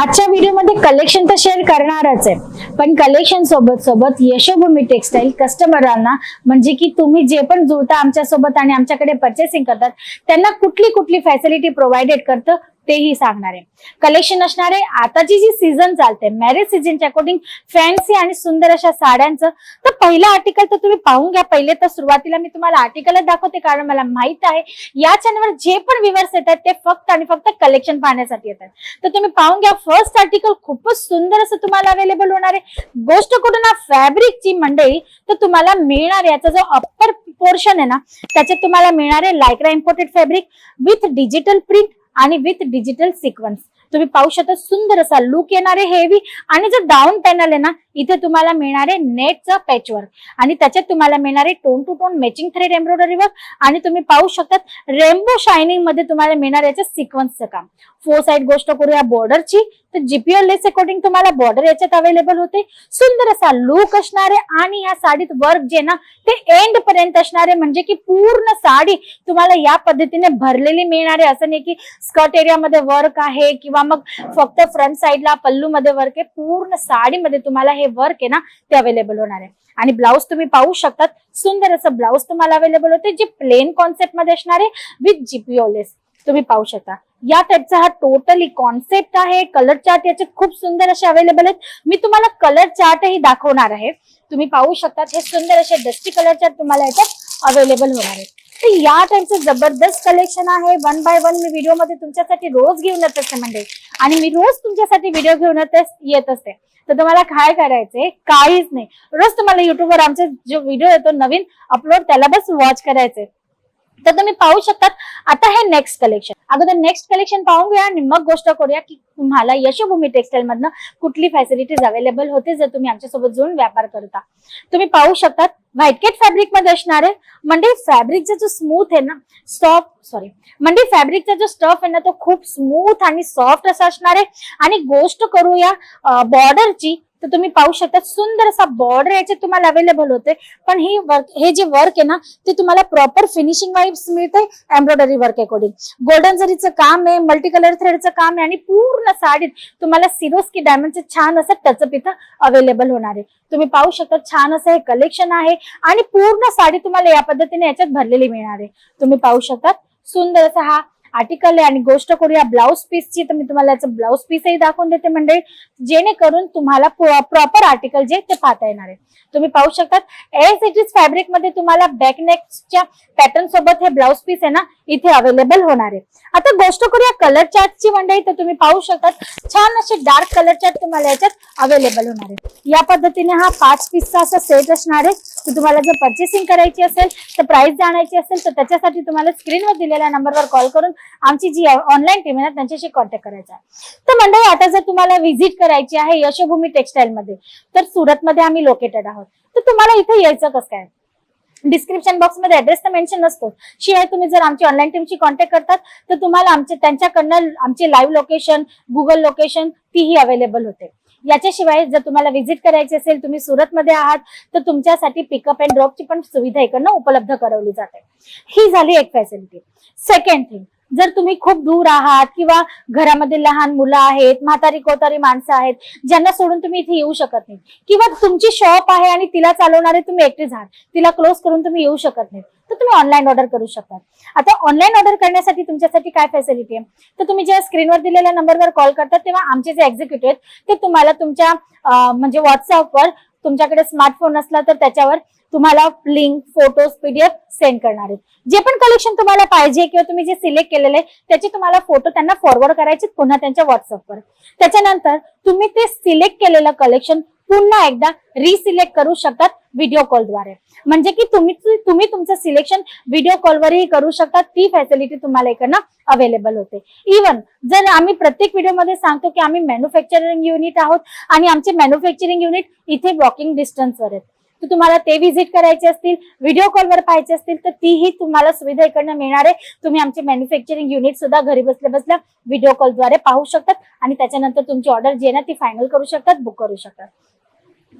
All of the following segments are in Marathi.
आजच्या व्हिडिओमध्ये कलेक्शन तर शेअर करणारच आहे. पण कलेक्शन सोबत सोबत यशोभूमी टेक्सटाईल कस्टमरांना म्हणजे की तुम्ही जे पण जुळता आमच्यासोबत आणि आमच्याकडे परचेसिंग करतात त्यांना कुठली कुठली फॅसिलिटी प्रोव्हाइडेड करतं तेही सांगणार. आहे कलेक्शन असणार आहे आताची जी सीझन चालते मॅरेज सीझनच्या अकॉर्डिंग फॅन्सी आणि सुंदर अशा साड्यांचं तर पहिलं आर्टिकल तर तुम्ही पाहून घ्या. पहिले तर सुरुवातीला मी तुम्हाला आर्टिकलच दाखवते कारण मला माहीत आहे या चॅनलवर जे पण विवर्स येतात ते फक्त आणि फक्त कलेक्शन पाहण्यासाठी येतात. तर तुम्ही पाहून घ्या फर्स्ट आर्टिकल खूपच सुंदर असं तुम्हाला अवेलेबल होणार आहे. गोष्ट कुठून फॅब्रिकची मंडळी तर तुम्हाला मिळणार याचा जो अप्पर पोर्शन आहे ना त्याच्यात तुम्हाला मिळणार आहे Lycra imported fabric with digital print आणि विथ डिजिटल सिक्वन्स तुम्ही पाहू शकता सुंदर असा लुक येणारे हेवी आणि जो डाऊन पॅनल आहे ना इथे तुम्हाला मिळणारे आहे नेटचा पॅचवर्क आणि त्याच्यात तुम्हाला मिळणारे tone to tone matching thread embroidery work आणि तुम्ही पाहू शकतात रेनबो शायनिंगमध्ये तुम्हाला मिळणार याच्या सिक्वन्सचं काम. फोर साईड गोष्ट करूया बॉर्डरची तर जीपीएल लेस अकॉर्डिंग तुम्हाला बॉर्डर याच्यात अवेलेबल होते. सुंदर असा लुक असणारे आणि या साडीत वर्क जे ना ते एंड पर्यंत असणारे म्हणजे की पूर्ण साडी तुम्हाला या पद्धतीने भरलेली मिळणार. आहे असं नाही की स्कर्ट एरियामध्ये वर्क आहे किंवा मग फक्त फ्रंट साईडला पल्लू मध्ये वर्क आहे पूर्ण साडीमध्ये तुम्हाला हे वर्क आहे ना ते अवेलेबल होणार आहे. आणि ब्लाऊज तुम्ही पाहू शकतात सुंदर असं ब्लाऊज तुम्हाला अवेलेबल होते जे प्लेन कॉन्सेप्टमध्ये असणार आहे विथ जीपीओलेस तुम्ही पाहू शकता. या टाईपचा हा टोटली कॉन्सेप्ट आहे कलर चार्ट याचे खूप सुंदर असे अवेलेबल आहेत. मी तुम्हाला कलर चार्टही दाखवणार आहे. तुम्ही पाहू शकतात हे सुंदर असे डस्टी कलर चार्ट तुम्हाला याच्यात अवेलेबल होणार आहे तर या टाईपचं जबरदस्त कलेक्शन आहे. वन बाय वन मी व्हिडिओमध्ये तुमच्यासाठी रोज घेऊन येत असते म्हणजे. आणि मी रोज तुमच्यासाठी व्हिडिओ घेऊन येत येत असते तर तुम्हाला काय करायचंय? काहीच नाही. रोज तुम्हाला युट्यूबवर आमचे जो व्हिडिओ येतो नवीन अपलोड त्याला बस वॉच करायचंय. तर तुम्ही पाहू शकतात. आता हे नेक्स्ट कलेक्शन अगोदर नेक्स्ट कलेक्शन पाहून घ्या आणि मग गोष्ट करूया की तुम्हाला यशभूमी टेक्सटाईल मधनं कुठली फॅसिलिटीज अवेलेबल होते जर तुम्ही आमच्यासोबत जुळून व्यापार करता. तुम्ही पाहू शकतात व्हाईटकेट फॅब्रिकमध्ये असणार आहे म्हणजे फॅब्रिकचा जो स्मूथ आहे ना सॉफ्ट सॉरी म्हणजे फॅब्रिकचा जो स्टफ आहे ना तो खूप स्मूथ आणि सॉफ्ट असा असणार आहे. आणि गोष्ट करूया बॉर्डरची तर तुम्ही पाहू शकता सुंदर असा बॉर्डर याचे तुम्हाला अवेलेबल होते. पण ही वर्क हे जे वर्क आहे ना ते तुम्हाला प्रॉपर फिनिशिंग वाईज मिळते एम्ब्रॉयडरी वर्क अकॉर्डिंग गोल्डन जरीचं काम आहे मल्टी कलर थ्रेडचं काम आहे आणि पूर्ण साडीत तुम्हाला सिरोस्की डायमंडचं छान असं टचअप इथं अवेलेबल होणार आहे. तुम्ही पाहू शकता छान असं हे कलेक्शन आहे आणि पूर्ण साडी तुम्हाला या पद्धतीने याच्यात भरलेली मिळणार आहे. तुम्ही पाहू शकता सुंदर असा हा आर्टिकल आहे आणि गोष्ट करूया ब्लाऊज पीसची तर मी तुम्हाला याचं ब्लाऊज पीसही दाखवून देते मंडळी जेणेकरून तुम्हाला प्रॉपर आर्टिकल जे ते पाहता येणार आहे. तुम्ही पाहू शकतात एस इट इज फॅब्रिकमध्ये तुम्हाला बॅकनेकच्या पॅटर्न सोबत हे ब्लाऊज पीस आहे ना इथे अवेलेबल होणार आहे. आता गोष्ट करूया कलर चार्टची मंडळी तर तुम्ही पाहू शकतात छान असे डार्क कलर चार्ट तुम्हाला याच्यात अवेलेबल होणार आहे. या पद्धतीने हा पाच पीसचा असा सेट असणार आहे. तर तुम्हाला जर परचेसिंग करायची असेल तर प्राइस जाणायची असेल तर त्याच्यासाठी तुम्हाला स्क्रीनवर दिलेल्या नंबरवर कॉल करून आमची जी ऑनलाईन टीम आहे ना त्यांच्याशी कॉन्टॅक्ट करायचा आहे. तर मंडळी आता जर तुम्हाला व्हिजिट करायची आहे यशोभूमी टेक्सटाईल मध्ये तर सुरतमध्ये आम्ही लोकेटेड आहोत. तर तुम्हाला इथे यायचं कसं काय? डिस्क्रिप्शन बॉक्समध्ये ऍड्रेस तर मेन्शन नसतो शिवाय तुम्ही जर आमची ऑनलाईन टीमशी कॉन्टॅक्ट करतात तर तुम्हाला आमचे त्यांच्याकडनं आमचे लाईव्ह लोकेशन गुगल लोकेशन तीही अवेलेबल होते. याच्याशिवाय जर तुम्हाला व्हिजिट करायची असेल तुम्ही सुरतमध्ये आहात तर तुमच्यासाठी पिकअप अँड ड्रॉपची पण सुविधा इकडनं उपलब्ध करवली जाते. ही झाली एक फॅसिलिटी सेकंड थिंग जर तुम्ही खूप दूर आहात किंवा घरामध्ये लहान मुलं आहेत म्हातारी कोतारी माणसं आहेत ज्यांना सोडून तुम्ही इथे येऊ शकत नाही. किंवा तुमची शॉप आहे आणि तिला चालवणारे तुम्ही एकटेच आहात तिला क्लोज करून तुम्ही येऊ शकत नाही तर तुम्ही ऑनलाईन ऑर्डर करू शकता. आता ऑनलाईन ऑर्डर करण्यासाठी तुमच्यासाठी काय फॅसिलिटी आहे? तर तुम्ही जेव्हा स्क्रीनवर दिलेल्या नंबरवर कॉल करतात तेव्हा आमचे जे एक्झिक्युटिव्ह आहेत ते तुम्हाला तुमच्या म्हणजे व्हॉट्सअपवर तुमच्याकडे स्मार्टफोन असला तर त्याच्यावर तुम्हाला लिंक फोटोज पीडीएफ सेंड करणार आहेत. जे पण कलेक्शन तुम्हाला पाहिजे किंवा तुम्ही जे सिलेक्ट केलेले आहे, त्याचे तुम्हाला फोटो त्यांना फॉरवर्ड करायचे पुन्हा त्यांच्या व्हॉट्सअपवर त्याच्यानंतर तुम्ही ते सिलेक्ट केलेलं कलेक्शन पुन्हा एकदा रिसिलेक्ट करू शकतात व्हिडिओ कॉलद्वारे म्हणजे की तुम्ही तुम्ही तुमचं सिलेक्शन व्हिडिओ कॉलवरही करू शकता ती फॅसिलिटी तुम्हाला इकडनं अवेलेबल होते. इवन जर आम्ही प्रत्येक व्हिडिओमध्ये सांगतो की आम्ही मॅन्युफॅक्चरिंग युनिट आहोत आणि आमचे मॅन्युफॅक्चरिंग युनिट इथे वॉकिंग डिस्टन्सवर आहेत. तर तुम्हाला ते व्हिजिट करायचे असतील व्हिडिओ कॉलवर पाहायचे असतील तर तीही तुम्हाला सुविधा इकडनं मिळणार आहे. तुम्ही आमचे मॅन्युफॅक्चरिंग युनिट सुद्धा घरी बसल्या बसल्या व्हिडिओ कॉलद्वारे पाहू शकतात आणि त्याच्यानंतर तुमची ऑर्डर जी आहे ना ती फायनल करू शकतात बुक करू शकतात.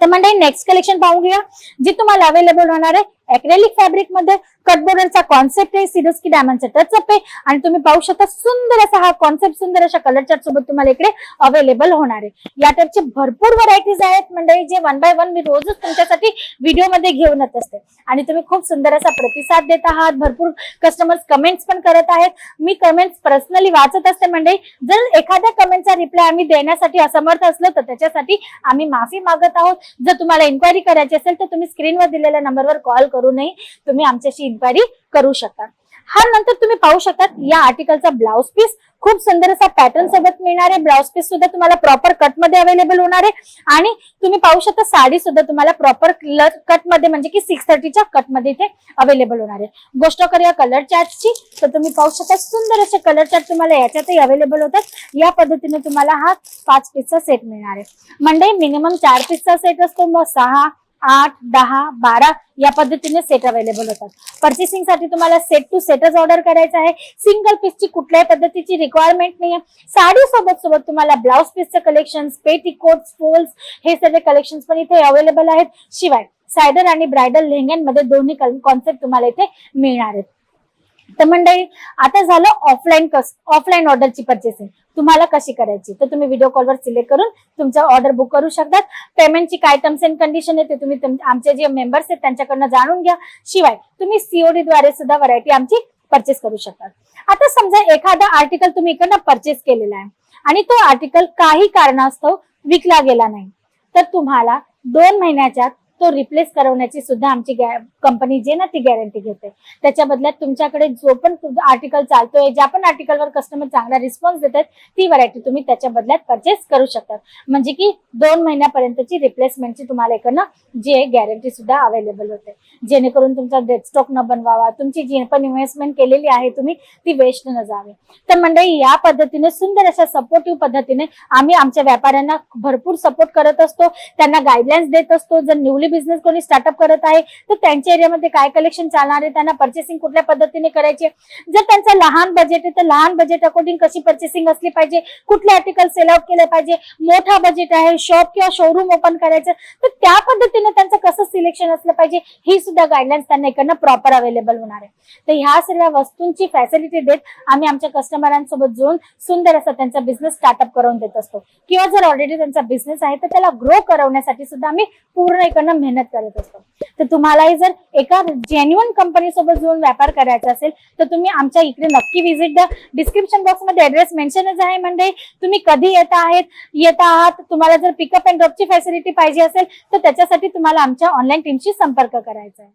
तर म्हणजे नेक्स्ट कलेक्शन पाहून घ्या जी तुम्हाला अवेलेबल होणार आहे अक्रेलिक फॅब्रिकमध्ये कटबोर्डरचा कॉन्सेप्ट आहे सिरस्की डायमंडचा टचअप आहे. आणि तुम्ही पाहू शकता सुंदर असा हा कॉन्सेप्ट सुंदर अशा कलर चार्ट सोबत तुम्हाला इकडे अवेलेबल होणार आहे. या टाईपचे भरपूर व्हरायटीज आहेत. मंडळी जे वन बाय वन मी रोजच तुमच्यासाठी व्हिडिओमध्ये घेऊन येत असते. आणि तुम्ही खूप सुंदर असा प्रतिसाद देत आहात. भरपूर कस्टमर्स कमेंट्स पण करत आहेत. मी कमेंट्स पर्सनली वाचत असते मंडळी. जर एखाद्या कमेंटचा रिप्लाय आम्ही देण्यासाठी असमर्थ असलो तर त्याच्यासाठी आम्ही माफी मागत आहोत. जर तुम्हाला इन्क्वायरी करायची असेल तर तुम्ही स्क्रीनवर दिलेल्या नंबरवर कॉल करूनही तुम्ही आमच्याशी इन्क्वायरी करू शकता. हा नंतर तुम्ही पाहू शकता या आर्टिकलचा ब्लाउज पीस खूप सुंदर असा पॅटर्न सोबत मिळणार. आहे ब्लाउज पीस सुद्धा तुम्हाला प्रॉपर कटमध्ये अवेलेबल होणार आहे. आणि तुम्ही पाहू शकता साडी सुद्धा तुम्हाला प्रॉपर कटमध्ये म्हणजे की सिक्स थर्टीच्या कटमध्ये इथे अवेलेबल होणार आहे. गोष्ट करूया कलर चार्टची तर तुम्ही पाहू शकता सुंदर असे कलर चार्ट तुम्हाला याच्यातही अवेलेबल होतात. या पद्धतीने तुम्हाला हा पाच पीसचा सेट मिळणार आहे. म्हणजे मिनिमम चार पीसचा सेट असतो. मग सहा आठ दहा बारा या पद्धतीने सेट अवेलेबल होतात. पर्चेसिंगसाठी तुम्हाला सेट टू सेटच ऑर्डर करायचं आहे. सिंगल पीसची कुठल्याही पद्धतीची रिक्वायरमेंट नाही आहे साडी सोबत सोबत तुम्हाला ब्लाऊज पीसचं कलेक्शन पेटीकोट फोल्स हे सगळे कलेक्शन पण इथे अवेलेबल आहेत. शिवाय सायडर आणि ब्रायडल लेहंग्यांमध्ये दोन्ही कॉन्सेप्ट तुम्हाला इथे मिळणार आहेत. तर मंडळी आता झालं ऑफलाईन कस ऑफलाईन ऑर्डरची पर्चेसिंग तुम्हाला कशी करायची? तर तुम्ही व्हिडिओ कॉलवर सिलेक्ट करून तुमचा ऑर्डर बुक करू शकतात. पेमेंटची काय टर्म्स अँड कंडिशन आहे ते तुम्ही आमचे जे मेंबर्स आहेत त्यांच्याकडनं जाणून घ्या. शिवाय तुम्ही सीओडी द्वारे सुद्धा व्हरायटी आमची परचेस करू शकतात. आता समजा एखादा आर्टिकल तुम्ही इकडनं परचेस केलेला आहे आणि तो आर्टिकल काही कारणास्तव विकला गेला नाही. तर तुम्हाला दोन महिन्याच्या तो रिप्लेस करवण्याची सुद्धा आमची कंपनी जे ना ती गॅरंटी घेते. त्याच्या बदल्यात तुमच्याकडे जो पण आर्टिकल चालतोय ज्या पण आर्टिकलवर कस्टमर चांगला रिस्पॉन्स देतात ती व्हरायटी तुम्ही त्याच्या बदल्यात परचेस करू शकतात म्हणजे की दोन महिन्यापर्यंतची रिप्लेसमेंटची तुम्हाला इकडनं जे गॅरंटी सुद्धा अवेलेबल होते. जेणेकरून तुमचा डेड स्टॉक न बनवावा तुमची जी पण इन्व्हेस्टमेंट केलेली आहे तुम्ही ती वेस्ट न जावी. तर मंडळी या पद्धतीने सुंदर अशा सपोर्टिव्ह पद्धतीने आम्ही आमच्या व्यापाऱ्यांना भरपूर सपोर्ट करत असतो. त्यांना गाईडलाईन्स देत असतो. जर न्यूली बिझनेस कोणी स्टार्टअप करत आहे तर त्यांच्या एरियामध्ये काय कलेक्शन चालणार आहे त्यांना पर्चेसिंग कुठल्या पद्धतीने करायचे जर त्यांचं लहान बजेट आहे तर लहान बजेट अकॉर्डिंग कशी पर्चेसिंग असली पाहिजे? कुठले आर्टिकल सेल आउट केले पाहिजे? मोठा बजेट आहे शॉप किंवा शोरूम ओपन करायचं तर त्या पद्धतीने त्यांचं कसं सिलेक्शन असलं पाहिजे? ही सुद्धा गाईडलाईन्स त्यांना इकडनं प्रॉपर अवेलेबल होणार आहे. तर ह्या सर्व वस्तूंची फॅसिलिटी देत आम्ही आमच्या कस्टमरांसोबत जोडून सुंदर असा त्यांचा बिझनेस स्टार्टअप करून देत असतो. किंवा जर ऑलरेडी त्यांचा बिझनेस आहे तर त्याला ग्रो करवण्यासाठी सुद्धा आम्ही पूर्ण इकडनं मेहनत करत असतो. तर तुम्हालाही जर एका जेन्युअन कंपनी सोबत जोडून व्यापार करायचा असेल तर तुम्ही आमच्या इकडे नक्की व्हिजिट द्या. डिस्क्रिप्शन बॉक्समध्ये ऍड्रेस मेन्शनच आहे म्हणजे तुम्ही कधी येत आहेत येत आहात तुम्हाला जर पिकअप अँड ड्रॉपची फॅसिलिटी पाहिजे असेल तर त्याच्यासाठी तुम्हाला आमच्या ऑनलाईन टीमशी संपर्क करायचा आहे.